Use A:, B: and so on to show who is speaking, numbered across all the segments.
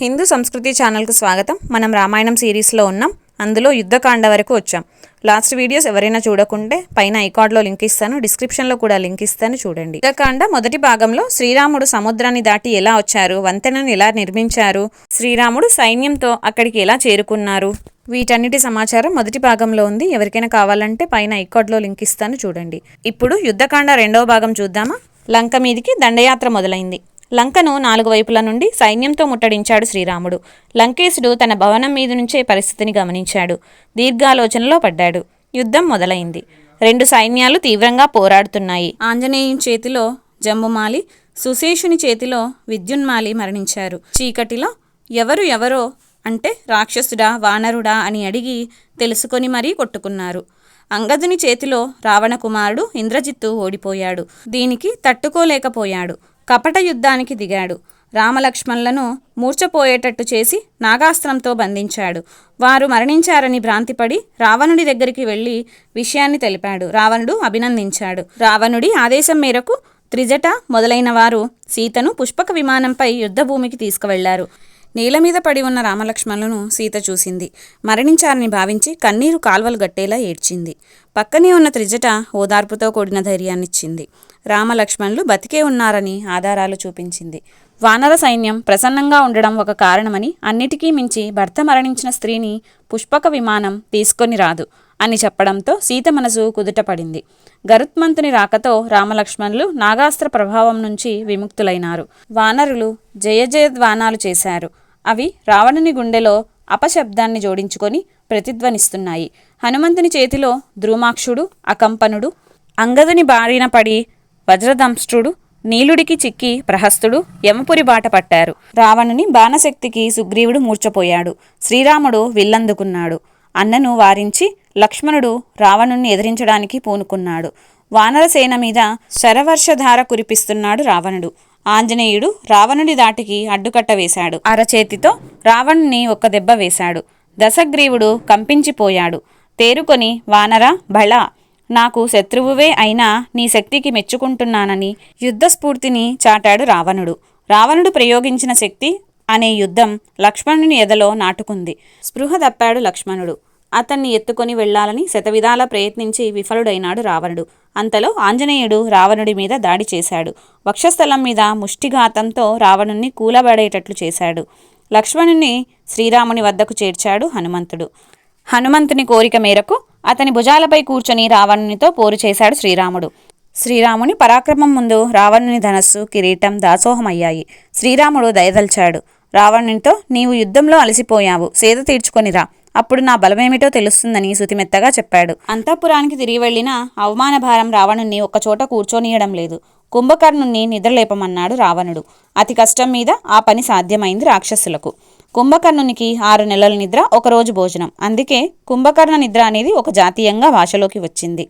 A: హిందూ సంస్కృతి ఛానల్కు స్వాగతం. మనం రామాయణం సిరీస్లో ఉన్నాం. అందులో యుద్ధకాండ వరకు వచ్చాం. లాస్ట్ వీడియోస్ ఎవరైనా చూడకుంటే పైన ఐకార్డ్లో లింక్ ఇస్తాను. డిస్క్రిప్షన్లో కూడా లింక్ ఇస్తాను చూడండి. యుద్ధకాండ మొదటి భాగంలో శ్రీరాముడు సముద్రాన్ని దాటి ఎలా వచ్చారు? వంతెనను ఎలా నిర్మించారు? శ్రీరాముడు సైన్యంతో అక్కడికి ఎలా చేరుకున్నారు? వీటన్నిటి సమాచారం మొదటి భాగంలో ఉంది. ఎవరికైనా కావాలంటే పైన ఐకార్డ్లో లింక్ ఇస్తాను చూడండి. ఇప్పుడు యుద్ధకాండ రెండవ భాగం చూద్దామా? లంక మీదికి దండయాత్ర మొదలైంది. లంకను నాలుగు వైపుల నుండి సైన్యంతో ముట్టడించాడు శ్రీరాముడు. లంకేశుడు తన భవనం మీద నుంచే పరిస్థితిని గమనించాడు. దీర్ఘాలోచనలో పడ్డాడు. యుద్ధం మొదలైంది. రెండు సైన్యాలు తీవ్రంగా పోరాడుతున్నాయి. ఆంజనేయుని చేతిలో జమ్ముమాలి సుశేషుని చేతిలో విద్యున్మాలి మరణించారు. చీకటిలో ఎవరు ఎవరో అంటే రాక్షసుడా వానరుడా అని అడిగి తెలుసుకొని మరీ కొట్టుకున్నారు. అంగదుని చేతిలో రావణకుమారుడు ఇంద్రజిత్తు ఓడిపోయాడు. దీనికి తట్టుకోలేకపోయాడు. కపట యుద్ధానికి దిగాడు. రామలక్ష్మణులను మూర్చపోయేటట్టు చేసి నాగాస్త్రంతో బంధించాడు. వారు మరణించారని భ్రాంతిపడి రావణుడి దగ్గరికి వెళ్ళి విషయాన్ని తెలిపాడు. రావణుడు అభినందించాడు. రావణుడి ఆదేశం మేరకు త్రిజట మొదలైన వారు సీతను పుష్పక విమానంపై యుద్ధభూమికి తీసుకువెళ్ళారు. నేల మీద పడి ఉన్న రామలక్ష్మణులను సీత చూసింది. మరణించారని భావించి కన్నీరు కాల్వలు గట్టేలా ఏడ్చింది. పక్కనే ఉన్న త్రిజట ఓదార్పుతో కూడిన ధైర్యాన్నిచ్చింది. రామలక్ష్మణులు బతికే ఉన్నారని ఆధారాలు చూపించింది. వానర సైన్యం ప్రసన్నంగా ఉండడం ఒక కారణమని అన్నిటికీ మించి భర్త మరణించిన స్త్రీని పుష్పక విమానం తీసుకొని రాదు అని చెప్పడంతో సీత మనసు కుదుటపడింది. గరుత్మంతుని రాకతో రామలక్ష్మణులు నాగాస్త్ర ప్రభావం నుంచి విముక్తులైనారు. వానరులు జయ జయధ్వానాలు చేశారు. అవి రావణుని గుండెలో అపశబ్దాన్ని జోడించుకొని ప్రతిధ్వనిస్తున్నాయి. హనుమంతుని చేతిలో ద్రుమాక్షుడు అకంపనుడు అంగదుని బారిన పడి వజ్రదంష్ట్రుడు నీలుడికి చిక్కి ప్రహస్తుడు యమపురి బాట పట్టారు. రావణుని బాణశక్తికి సుగ్రీవుడు మూర్చపోయాడు శ్రీరాముడు విల్లందుకున్నాడు. అన్నను వారించి లక్ష్మణుడు రావణుణ్ణి ఎదిరించడానికి పూనుకున్నాడు. వానరసేన మీద శరవర్షధార కురిపిస్తున్నాడు రావణుడు. ఆంజనేయుడు రావణుడి దాటికి అడ్డుకట్ట వేశాడు. అరచేతితో రావణుని ఒక్క దెబ్బ వేశాడు. దశగ్రీవుడు కంపించిపోయాడు. తేరుకొని వానర భళ నాకు శత్రువువే అయినా నీ శక్తికి మెచ్చుకుంటున్నానని యుద్ధ స్ఫూర్తిని చాటాడు రావణుడు. రావణుడు ప్రయోగించిన శక్తి అనే యుద్ధం లక్ష్మణుని ఎదలో నాటుకుంది. స్పృహ తప్పాడు లక్ష్మణుడు. అతన్ని ఎత్తుకొని వెళ్ళాలని శతవిధాల ప్రయత్నించి విఫలుడైనాడు రావణుడు. అంతలో ఆంజనేయుడు రావణుడి మీద దాడి చేశాడు. వక్షస్థలం మీద ముష్టిఘాతంతో రావణుణ్ణి కూలబడేటట్లు చేశాడు. లక్ష్మణుని శ్రీరాముని వద్దకు చేర్చాడు హనుమంతుడు. హనుమంతుని కోరిక మేరకు అతని భుజాలపై కూర్చొని రావణునితో పోరు చేశాడు శ్రీరాముడు. శ్రీరాముని పరాక్రమం ముందు రావణుని ధనస్సు కిరీటం దాసోహమయ్యాయి. శ్రీరాముడు దయదల్చాడు. రావణునితో నీవు యుద్ధంలో అలసిపోయావు. సేద తీర్చుకొనిరా అప్పుడు నా బలమేమిటో తెలుస్తుందని శుతిమెత్తగా చెప్పాడు. అంతఃపురానికి తిరిగి వెళ్ళిన అవమాన భారం రావణుణ్ణి ఒక్కచోట కూర్చోనీయడం లేదు. కుంభకర్ణుణ్ణి నిద్రలేపమన్నాడు రావణుడు. అతి కష్టం మీద ఆ పని సాధ్యమైంది రాక్షసులకు. కుంభకర్ణునికి ఆరు నెలల నిద్ర ఒకరోజు భోజనం. అందుకే కుంభకర్ణ నిద్ర అనేది ఒక జాతీయంగా భాషలోకి వచ్చింది.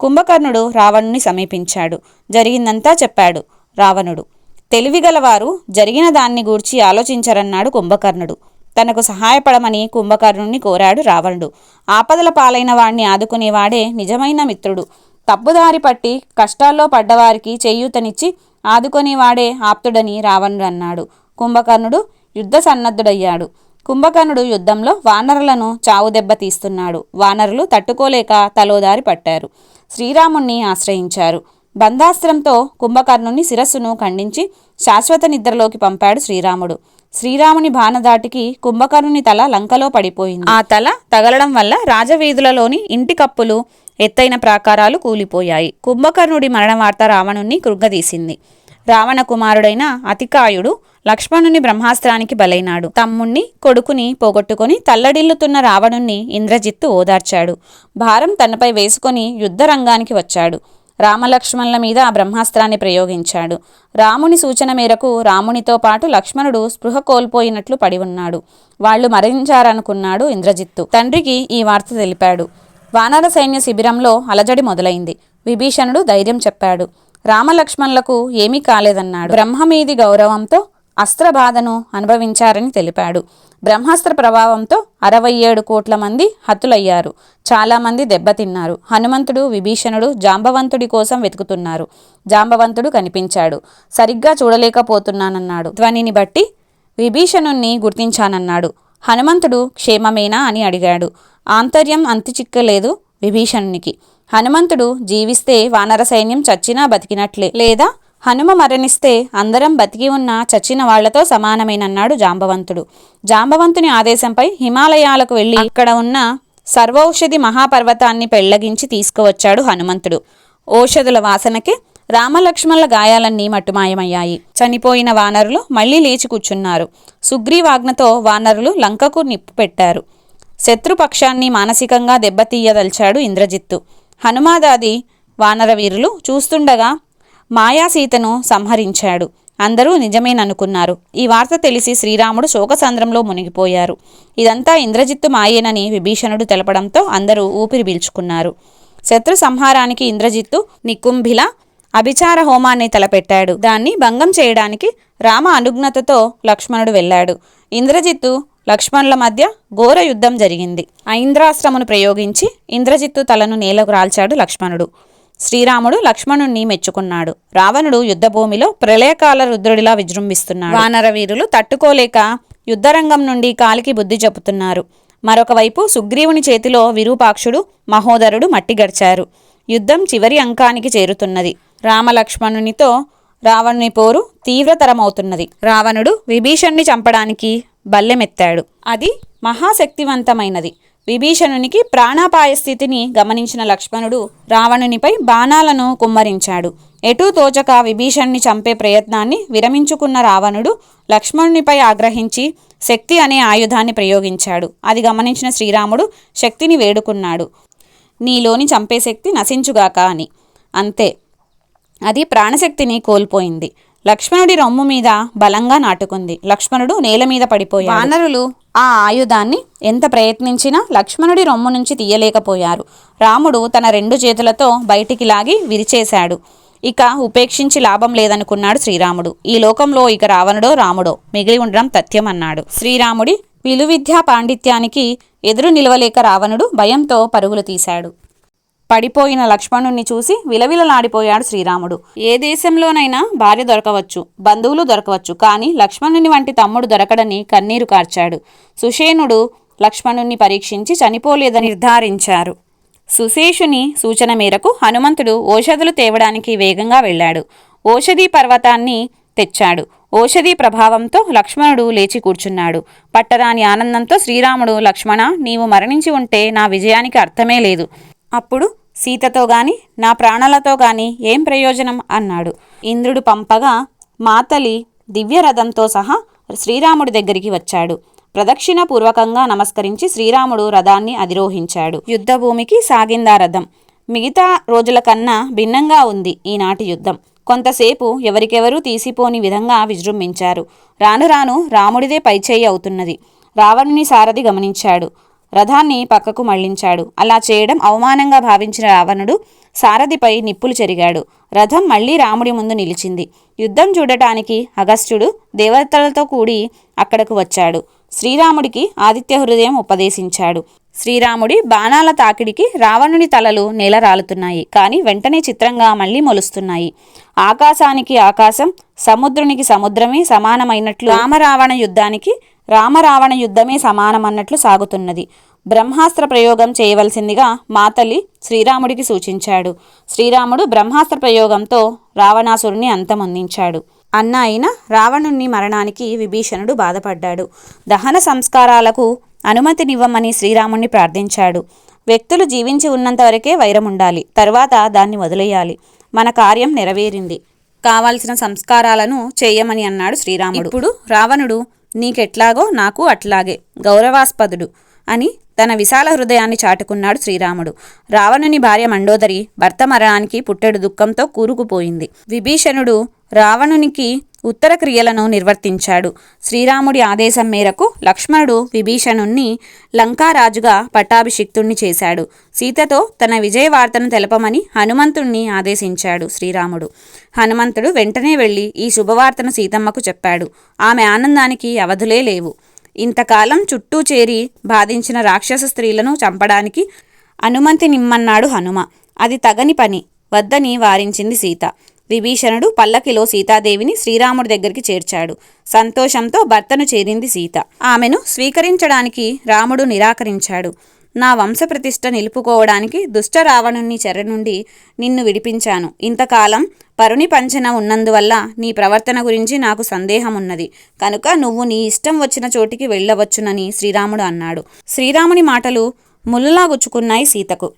A: కుంభకర్ణుడు రావణుని సమీపించాడు. జరిగిందంతా చెప్పాడు రావణుడు. తెలివిగలవారు జరిగిన దాన్ని గూర్చి ఆలోచించరన్నాడు కుంభకర్ణుడు. తనకు సహాయపడమని కుంభకర్ణుణ్ణి కోరాడు రావణుడు. ఆపదల పాలైన వాణ్ణి ఆదుకునేవాడే నిజమైన మిత్రుడు. తప్పుదారి పట్టి కష్టాల్లో పడ్డవారికి చేయూతనిచ్చి ఆదుకునేవాడే ఆప్తుడని రావణుడు అన్నాడు. కుంభకర్ణుడు యుద్ధ సన్నద్ధుడయ్యాడు. కుంభకర్ణుడు యుద్ధంలో వానరులను చావు దెబ్బ తీస్తున్నాడు. వానరులు తట్టుకోలేక తలోదారి పట్టారు. శ్రీరాముణ్ణి ఆశ్రయించారు. బంధాస్త్రంతో కుంభకర్ణుని శిరస్సును ఖండించి శాశ్వత నిద్రలోకి పంపాడు శ్రీరాముడు. శ్రీరాముని బాణదాటికి కుంభకర్ణుని తల లంకలో పడిపోయింది. ఆ తల తగలడం వల్ల రాజవీధులలోని ఇంటి కప్పులు ఎత్తైన ప్రాకారాలు కూలిపోయాయి. కుంభకర్ణుడి మరణ వార్త రావణుణ్ణి కృంగదీసింది. రావణ కుమారుడైన అతికాయుడు లక్ష్మణుని బ్రహ్మాస్త్రానికి బలైనాడు. తమ్ముణ్ణి కొడుకుని పోగొట్టుకుని తల్లడిల్లుతున్న రావణుణ్ణి ఇంద్రజిత్తు ఓదార్చాడు. భారం తనపై వేసుకొని యుద్ధరంగానికి వచ్చాడు. రామలక్ష్మణుల మీద ఆ బ్రహ్మాస్త్రాన్ని ప్రయోగించాడు. రాముని సూచన మేరకు రామునితో పాటు లక్ష్మణుడు స్పృహ కోల్పోయినట్లు పడి ఉన్నాడు. వాళ్ళు మరణించారనుకున్నాడు ఇంద్రజిత్తు. తండ్రికి ఈ వార్త తెలిపాడు. వానర సైన్య శిబిరంలో అలజడి మొదలైంది. విభీషణుడు ధైర్యం చెప్పాడు. రామలక్ష్మణులకు ఏమీ కాలేదన్నాడు. బ్రహ్మమీది గౌరవంతో అస్త్రబాధను అనుభవించారని తెలిపాడు. బ్రహ్మాస్త్ర ప్రభావంతో అరవై ఏడు కోట్ల మంది హతులయ్యారు. చాలామంది దెబ్బతిన్నారు. హనుమంతుడు విభీషణుడు జాంబవంతుడి కోసం వెతుకుతున్నారు. జాంబవంతుడు కనిపించాడు. సరిగ్గా చూడలేకపోతున్నానన్నాడు. ధ్వనిని బట్టి విభీషణుణ్ణి గుర్తించానన్నాడు. హనుమంతుడు క్షేమమేనా అని అడిగాడు. ఆంతర్యం అంతిచిక్కలేదు విభీషణునికి. హనుమంతుడు జీవిస్తే వానర సైన్యం చచ్చినా బతికినట్లే. లేదా హనుమ మరణిస్తే అందరం బతికి ఉన్న చచ్చిన వాళ్ళతో సమానమేనన్నాడు జాంబవంతుడు. జాంబవంతుని ఆదేశంపై హిమాలయాలకు వెళ్ళి అక్కడ ఉన్న సర్వౌషధి మహాపర్వతాన్ని పెళ్ళగించి తీసుకువచ్చాడు హనుమంతుడు. ఓషధుల వాసనకి రామలక్ష్మణుల గాయాలన్నీ మట్టుమాయమయ్యాయి. చనిపోయిన వానరులు మళ్ళీ లేచి కూర్చున్నారు. సుగ్రీవాజ్ఞతో వానరులు లంకకు నిప్పు పెట్టారు. శత్రుపక్షాన్ని మానసికంగా దెబ్బతీయదల్చాడు ఇంద్రజిత్తు. హనుమాదాది వానరవీరులు చూస్తుండగా మాయాసీతను సంహరించాడు. అందరూ నిజమేననుకున్నారు. ఈ వార్త తెలిసి శ్రీరాముడు శోకసంద్రంలో మునిగిపోయారు. ఇదంతా ఇంద్రజిత్తు మాయేనని విభీషణుడు తెలపడంతో అందరూ ఊపిరి పీల్చుకున్నారు. శత్రు సంహారానికి ఇంద్రజిత్తు నికుంభిల అభిచార హోమాన్ని తలపెట్టాడు. దాన్ని భంగం చేయడానికి రామ అనుజ్ఞతతో లక్ష్మణుడు వెళ్ళాడు. ఇంద్రజిత్తు లక్ష్మణుల మధ్య ఘోర యుద్ధం జరిగింది. ఐంద్రాశ్రమును ప్రయోగించి ఇంద్రజిత్తు తలను నేలకు రాల్చాడు లక్ష్మణుడు. శ్రీరాముడు లక్ష్మణుణ్ణి మెచ్చుకున్నాడు. రావణుడు యుద్ధభూమిలో ప్రళయకాల రుద్రుడిలా విజృంభిస్తున్నాడు. వానరవీరులు తట్టుకోలేక యుద్ధరంగం నుండి కాలికి బుద్ధి చెబుతున్నారు మరొకవైపు సుగ్రీవుని చేతిలో విరూపాక్షుడు మహోదరుడు మట్టిగడిచారు యుద్ధం చివరి అంకానికి చేరుతున్నది. రామలక్ష్మణునితో రావణుని పోరు తీవ్రతరమవుతున్నది. రావణుడు విభీషణ్ణి చంపడానికి బల్లెమెత్తాడు. అది మహాశక్తివంతమైనది. విభీషణునికి ప్రాణాపాయ స్థితిని గమనించిన లక్ష్మణుడు రావణునిపై బాణాలను కుమ్మరించాడు. ఎటూ తోచక విభీషణ్ణి చంపే ప్రయత్నాన్ని విరమించుకున్న రావణుడు లక్ష్మణునిపై ఆగ్రహించి శక్తి అనే ఆయుధాన్ని ప్రయోగించాడు. అది గమనించిన శ్రీరాముడు శక్తిని వేడుకున్నాడు. నీలోని చంపే శక్తి నశించుగాక అని. అంతే. అది ప్రాణశక్తిని కోల్పోయింది. లక్ష్మణుడి రొమ్ము మీద బలంగా నాటుకుంది. లక్ష్మణుడు నేల మీద పడిపోయాడు. వానరులు ఆ ఆయుధాన్ని ఎంత ప్రయత్నించినా లక్ష్మణుడి రొమ్ము నుంచి తీయలేకపోయారు. రాముడు తన రెండు చేతులతో బయటికి లాగి విరిచేశాడు. ఇక ఉపేక్షించి లాభం లేదనుకున్నాడు శ్రీరాముడు. ఈ లోకంలో ఇక రావణుడో రాముడో మిగిలి ఉండడం తథ్యం అన్నాడు శ్రీరాముడి విలువిద్యా పాండిత్యానికి ఎదురు నిలవలేక రావణుడు భయంతో పరుగులు తీశాడు. పడిపోయిన లక్ష్మణుణ్ణి చూసి విలవిలలాడిపోయాడు శ్రీరాముడు. ఏ దేశంలోనైనా భార్య దొరకవచ్చు బంధువులు దొరకవచ్చు కానీ లక్ష్మణుని వంటి తమ్ముడు దొరకడని కన్నీరు కార్చాడు. సుషేనుడు లక్ష్మణుణ్ణి పరీక్షించి చనిపోలేదని నిర్ధారించారు. సుశేషుని సూచన మేరకు హనుమంతుడు ఓషధులు తేవడానికి వేగంగా వెళ్ళాడు. ఓషధి పర్వతాన్ని తెచ్చాడు. ఓషధి ప్రభావంతో లక్ష్మణుడు లేచి కూర్చున్నాడు. పట్టరాని ఆనందంతో శ్రీరాముడు లక్ష్మణ నీవు మరణించి ఉంటే నా విజయానికి అర్థమే లేదు. అప్పుడు సీతతో గాని నా ప్రాణాలతో గాని ఏం ప్రయోజనం? అన్నాడు. ఇంద్రుడు పంపగా మాతలి దివ్యరథంతో సహా శ్రీరాముడి దగ్గరికి వచ్చాడు. ప్రదక్షిణపూర్వకంగా నమస్కరించి శ్రీరాముడు రథాన్ని అధిరోహించాడు. యుద్ధభూమికి సాగిందా రథం? మిగతా రోజుల కన్నా భిన్నంగా ఉంది ఈనాటి యుద్ధం. కొంతసేపు ఎవరికెవరూ తీసిపోని విధంగా విజృంభించారు. రాను రాను రాముడిదే పైచేయి అవుతున్నది. రావణుని సారథి గమనించాడు. రథాన్ని పక్కకు మళ్ళించాడు. అలా చేయడం అవమానంగా భావించిన రావణుడు సారథిపై నిప్పులు చెరిగాడు. రథం మళ్ళీ రాముడి ముందు నిలిచింది. యుద్ధం చూడటానికి అగస్త్యుడు దేవతలతో కూడి అక్కడకు వచ్చాడు. శ్రీరాముడికి ఆదిత్య హృదయం ఉపదేశించాడు. శ్రీరాముడి బాణాల తాకిడికి రావణుని తలలు నేల రాలుతున్నాయి కానీ వెంటనే చిత్రంగా మళ్ళీ మొలుస్తున్నాయి. ఆకాశానికి ఆకాశం సముద్రునికి సముద్రమే సమానమైనట్లు రామరావణ యుద్ధానికి రామరావణ యుద్ధమే సమానమన్నట్లు సాగుతున్నది. బ్రహ్మాస్త్ర ప్రయోగం చేయవలసిందిగా మాతలి శ్రీరాముడికి సూచించాడు. శ్రీరాముడు బ్రహ్మాస్త్ర ప్రయోగంతో రావణాసురుని అంతమొందించాడు. అన్న అయిన రావణుణ్ణి మరణానికి విభీషణుడు బాధపడ్డాడు. దహన సంస్కారాలకు అనుమతినివ్వమని శ్రీరాముణ్ణి ప్రార్థించాడు. వ్యక్తులు జీవించి ఉన్నంత వరకే వైరం ఉండాలి తర్వాత దాన్ని వదిలేయాలి. మన కార్యం నెరవేరింది. కావాల్సిన సంస్కారాలను చేయమని అన్నాడు శ్రీరాముడు. ఇప్పుడు రావణుడు నీకెట్లాగో నాకు అట్లాగే గౌరవాస్పదుడు అని తన విశాల హృదయాన్ని చాటుకున్నాడు శ్రీరాముడు. రావణుని భార్య మండోదరి భర్త మరణానికి పుట్టెడు దుఃఖంతో కూరుకుపోయింది. విభీషణుడు రావణునికి ఉత్తర క్రియలను నిర్వర్తించాడు. శ్రీరాముడి ఆదేశం మేరకు లక్ష్మణుడు విభీషణుణ్ణి లంకారాజుగా పట్టాభిషిక్తుణ్ణి చేశాడు. సీతతో తన విజయవార్తను తెలపమని హనుమంతుణ్ణి ఆదేశించాడు శ్రీరాముడు. హనుమంతుడు వెంటనే వెళ్ళి ఈ శుభవార్తను సీతమ్మకు చెప్పాడు. ఆమె ఆనందానికి అవధులే లేవు. ఇంతకాలం చుట్టూ చేరి బాధించిన రాక్షస స్త్రీలను చంపడానికి అనుమతి నిమ్మన్నాడు హనుమ. అది తగని పని. వద్దని వారించింది సీత. విభీషణుడు పల్లకిలో సీతాదేవిని శ్రీరాముడి దగ్గరికి చేర్చాడు. సంతోషంతో భర్తను చేరింది సీత. ఆమెను స్వీకరించడానికి రాముడు నిరాకరించాడు. నా వంశప్రతిష్ట నిలుపుకోవడానికి దుష్ట రావణుని చెర నుండి నిన్ను విడిపించాను. ఇంతకాలం పరుని పంచన ఉన్నందువల్ల నీ ప్రవర్తన గురించి నాకు సందేహం ఉన్నది కనుక నువ్వు నీ ఇష్టం వచ్చిన చోటికి వెళ్ళవచ్చునని శ్రీరాముడు అన్నాడు. శ్రీరాముని మాటలు ముళ్ళలా గుచ్చుకున్నాయి సీతకు.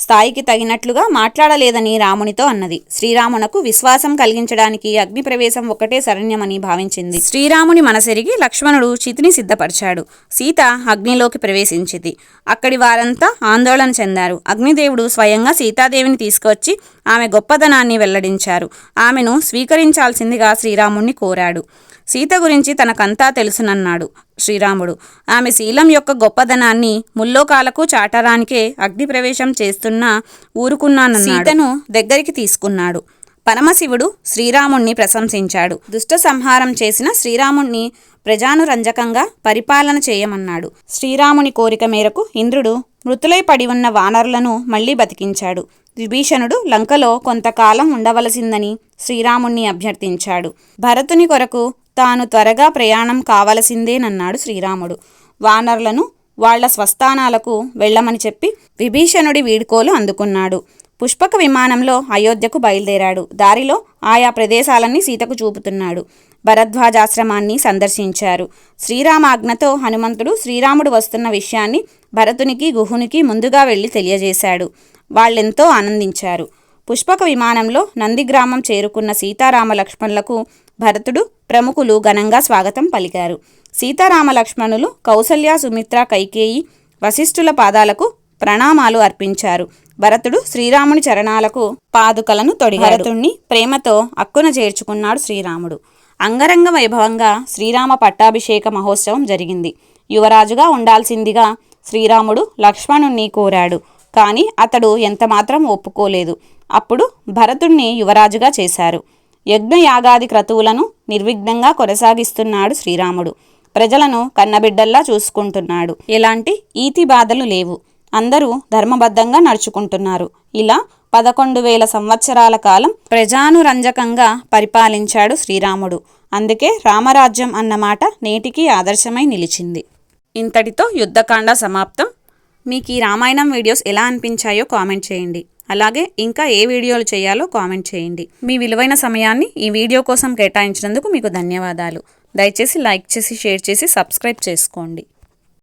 A: స్థాయికి తగినట్లుగా మాట్లాడలేదని రామునితో అన్నది. శ్రీరామునకు విశ్వాసం కలిగించడానికి అగ్ని ప్రవేశం ఒకటే శరణ్యమని భావించింది. శ్రీరాముని మనసెరిగి లక్ష్మణుడు చితిని సిద్ధపరిచాడు. సీత అగ్నిలోకి ప్రవేశించింది. అక్కడి వారంతా ఆందోళన చెందారు. అగ్నిదేవుడు స్వయంగా సీతాదేవిని తీసుకొచ్చి ఆమె గొప్పదనాన్ని వెల్లడించారు. ఆమెను స్వీకరించాల్సిందిగా శ్రీరాముణ్ణి కోరాడు. సీత గురించి తనకంతా తెలుసునన్నాడు శ్రీరాముడు. ఆమె శీలం యొక్క గొప్పదనాన్ని ముల్లోకాలకు చాటరానికే అగ్నిప్రవేశం చేస్తున్నా ఊరుకున్నానన్నాడు. సీతను దగ్గరికి తీసుకున్నాడు. పరమశివుడు శ్రీరాముణ్ణి ప్రశంసించాడు. దుష్ట సంహారం చేసిన శ్రీరాముణ్ణి ప్రజానురంజకంగా పరిపాలన చేయమన్నాడు. శ్రీరాముని కోరిక మేరకు ఇంద్రుడు మృతులై పడి ఉన్న వానరులను మళ్ళీ బతికించాడు. విభీషణుడు లంకలో కొంతకాలం ఉండవలసిందని శ్రీరాముణ్ణి అభ్యర్థించాడు. భరతుని కొరకు తాను త్వరగా ప్రయాణం కావలసిందేనన్నాడు శ్రీరాముడు. వానరులను వాళ్ళ స్వస్థానాలకు వెళ్ళమని చెప్పి విభీషణుడి వీడ్కోలు అందుకున్నాడు. పుష్పక విమానంలో అయోధ్యకు బయలుదేరాడు. దారిలో ఆయా ప్రదేశాలన్నీ సీతకు చూపుతున్నాడు. భరద్వాజాశ్రమాన్ని సందర్శించారు. శ్రీరామాజ్ఞతో హనుమంతుడు శ్రీరాముడు వస్తున్న విషయాన్ని భరతునికి గుహునికి ముందుగా వెళ్ళి తెలియజేశాడు. వాళ్ళెంతో ఆనందించారు. పుష్పక విమానంలో నందిగ్రామం చేరుకున్న సీతారామ లక్ష్మణులకు భరతుడు ప్రముఖులు ఘనంగా స్వాగతం పలికారు. సీతారామ లక్ష్మణులు కౌసల్య సుమిత్ర కైకేయి వశిష్ఠుల పాదాలకు ప్రణామాలు అర్పించారు. భరతుడు శ్రీరాముని చరణాలకు పాదుకలను తొడి భరతుణ్ణి ప్రేమతో అక్కున చేర్చుకున్నాడు శ్రీరాముడు. అంగరంగ వైభవంగా శ్రీరామ పట్టాభిషేక మహోత్సవం జరిగింది. యువరాజుగా ఉండాల్సిందిగా శ్రీరాముడు లక్ష్మణుణ్ణి కోరాడు. కానీ అతడు ఎంతమాత్రం ఒప్పుకోలేదు. అప్పుడు భరతుణ్ణి యువరాజుగా చేశారు. యజ్ఞయాగాది క్రతువులను నిర్విఘ్నంగా కొనసాగిస్తున్నాడు శ్రీరాముడు. ప్రజలను కన్నబిడ్డల్లా చూసుకుంటున్నాడు. ఎలాంటి ఈతి బాధలు లేవు. అందరూ ధర్మబద్ధంగా నడుచుకుంటున్నారు. ఇలా పదకొండు వేల సంవత్సరాల కాలం ప్రజానురంజకంగా పరిపాలించాడు శ్రీరాముడు. అందుకే రామరాజ్యం అన్నమాట నేటికి ఆదర్శమై నిలిచింది. ఇంతటితో యుద్ధకాండ సమాప్తం. మీకు ఈ రామాయణం వీడియోస్ ఎలా అనిపించాయో కామెంట్ చేయండి. అలాగే ఇంకా ఏ వీడియోలు చేయాలో కామెంట్ చేయండి. మీ విలువైన సమయాన్ని ఈ వీడియో కోసం కేటాయించినందుకు మీకు ధన్యవాదాలు. దయచేసి లైక్ చేసి షేర్ చేసి సబ్స్క్రైబ్ చేసుకోండి.